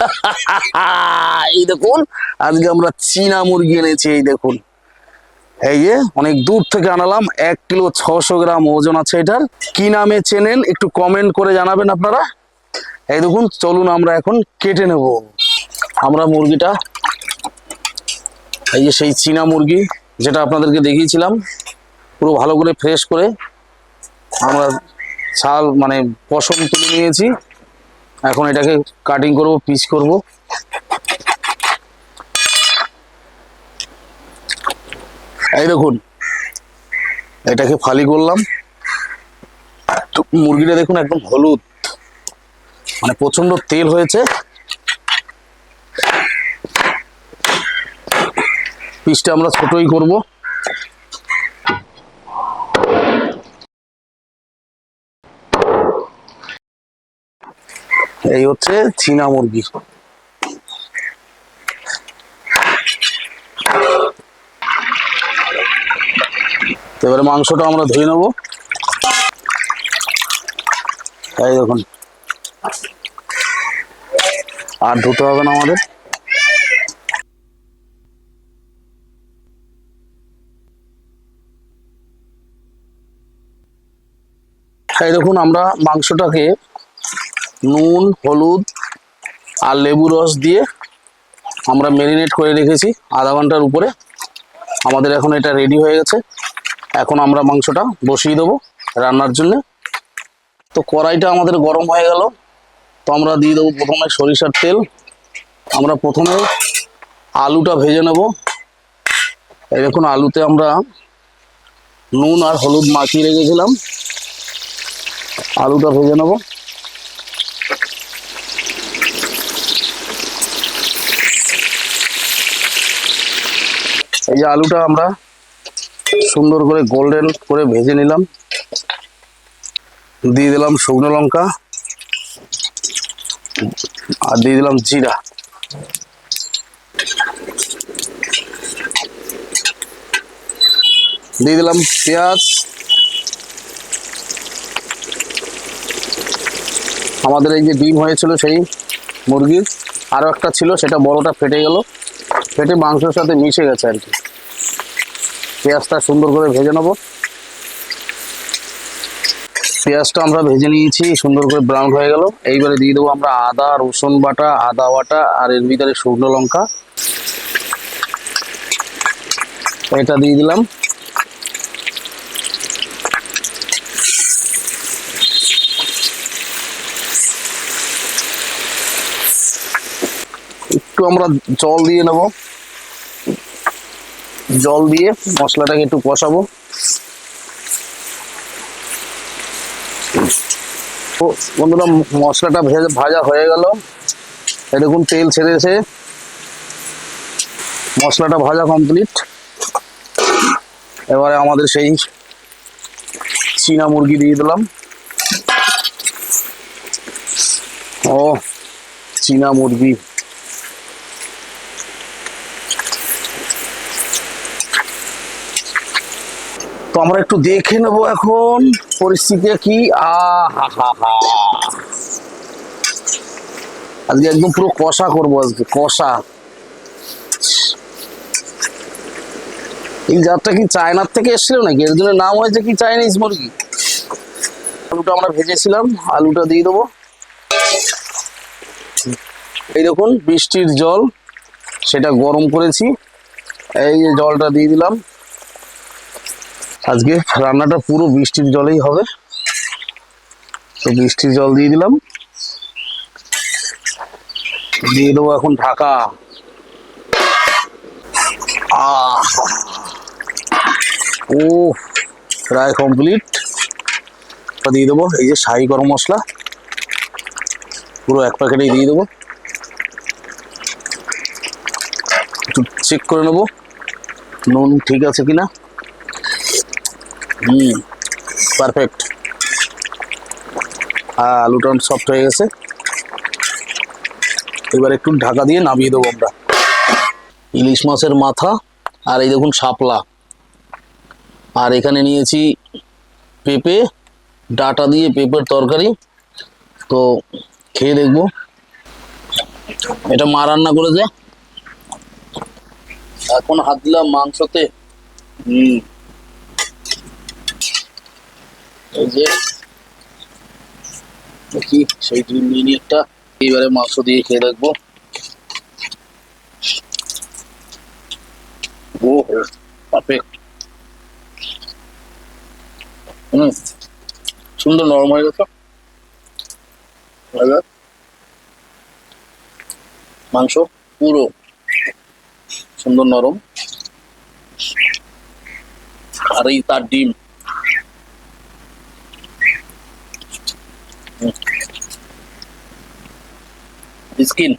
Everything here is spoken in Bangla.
এই দেখুন, আজকে আমরা চীনা মুরগি এনেছি, এই দেখুন। এই যে, অনেক দূর থেকে আনালাম, এক কিলো ছশো গ্রাম ওজন আছে এটার। কি নামে চেনেন, একটু কমেন্ট করে জানাবেন আপনারা। এই দেখুন, চলুন আমরা এখন কেটে নেব। আমরা মুরগিটা, এই যে সেই চীনা মুরগি, যেটা আপনাদেরকে দেখিয়েছিলাম, পুরো ভালো করে ফ্রেশ করে আমরা ছাল মানে পশম তুলে নিয়েছি। এখন এটাকে কাটিং করব পিস করব। এই দেখুন, এটাকে ফালি করলাম। মুরগিটা দেখুন একদম হলুদ। মানে প্রচণ্ড তেল হয়েছে। পিসটা আমরা ছোটই করব। এই হচ্ছে চীনা মুরগি। এবারে মাংসটা আমরা ধুয়ে নেব। এই দেখুন। আর ধুতে হবে না আমাদের। এই দেখুন, আমরা মাংসটাকে নুন, হলুদ আর লেবু রস দিয়ে আমরা ম্যারিনেট করে রেখেছি আধা ঘণ্টার উপরে। আমাদের এখন এটা রেডি হয়ে গেছে। এখন আমরা মাংসটা বসিয়ে দেবো রান্নার জন্য। তো কড়াইটা আমাদের গরম হয়ে গেল। তো আমরা দিয়ে দেবো প্রথমে সরিষার তেল। আমরা প্রথমে আলুটা ভেজে নেব। এই দেখুন, আলুতে আমরা নুন আর হলুদ মাখিয়ে রেখেছিলাম। আলুটা ভেজে নেব। যে আলুটা আমরা সুন্দর করে গোল্ডেন করে ভেজে নিলাম। দিয়ে দিলাম শুকনো লঙ্কা আর দিয়ে দিলাম জিরা। দিয়ে দিলাম পেঁয়াজ। আমাদের এই যে ডিম হয়েছিল সেই মুরগির আরও একটা ছিল, সেটা বড়টা ফেটে গেল। ফেটে মাংসের সাথে মিশে গেছে আর কি। পেঁয়াজটা সুন্দর করে ভেজে নেব। পেঁয়াজটা আমরা ভেজে নিয়েছি, সুন্দর করে ব্রাউন হয়ে গেল। এইবারে দিয়ে দেবো আমরা আদা, রসুন বাটা, আদা বাটা, আর এর ভিতরে শুকনো লঙ্কা। এটা দিয়ে দিলাম। একটু আমরা জল দিয়ে নেব। জল দিয়ে মশলাটাকে একটু কষাবো। তো বন্ধুরা, মশলাটা ভেজে হয়ে গেল। এরকম তেল ছেড়েছে। মশলাটা ভাজা কমপ্লিট এবারে আমাদের সেই চীনা মুরগি দিয়ে দিলাম। ও, চীনা মুরগি। তো আমরা একটু দেখে নেব এখন পরিস্থিতি কি? আজকে একদম পুরো কষা করব আজকে, কষা। এই জাতটা কি চায়নার থেকে এসেছিল নাকি? এর জন্য নাম হয়েছে কি চাইনিজ মুরগি? আলুটা আমরা ভেজেছিলাম, আলুটা দিয়ে দেবো। এই দেখুন, বৃষ্টির জল, সেটা গরম করেছি। এই জলটা দিয়ে দিলাম। আজকে রান্নাটা পুরো বৃষ্টির জলেই হবে। তো বৃষ্টির জল দিয়ে দিলাম। দিয়ে দেবো এখন ঢাকা। ও, প্রায় কমপ্লিট দিয়ে দেবো, এই যে শাহি গরম মশলা। পুরো এক প্যাকেটেই দিয়ে দেবো। একটু চেক করে নেব। নুন ঠিক আছে কিনা? হুম পারফেক্ট আলুটা সফট হয়ে গেছে। এবার একটু ঢাকা দিয়ে নামিয়ে দেবো আমরা। ইলিশ মাছের মাথা আর এই দেখুন শাপলা। আর এখানে নিয়েছি পেঁপে, ডাটা দিয়ে পেঁপের তরকারি। তো খেয়ে দেখব। এটা মা রান্না করে করেছে। এখন হাত দিলাম মাংসতে। হম। এই এইবারে মাংস দিয়ে খেয়ে দেখব। ও পারফেক্ট সুন্দর নরম হয়ে গেছে। মাংস পুরো সুন্দর নরম। আর এই তার ডিম। skin.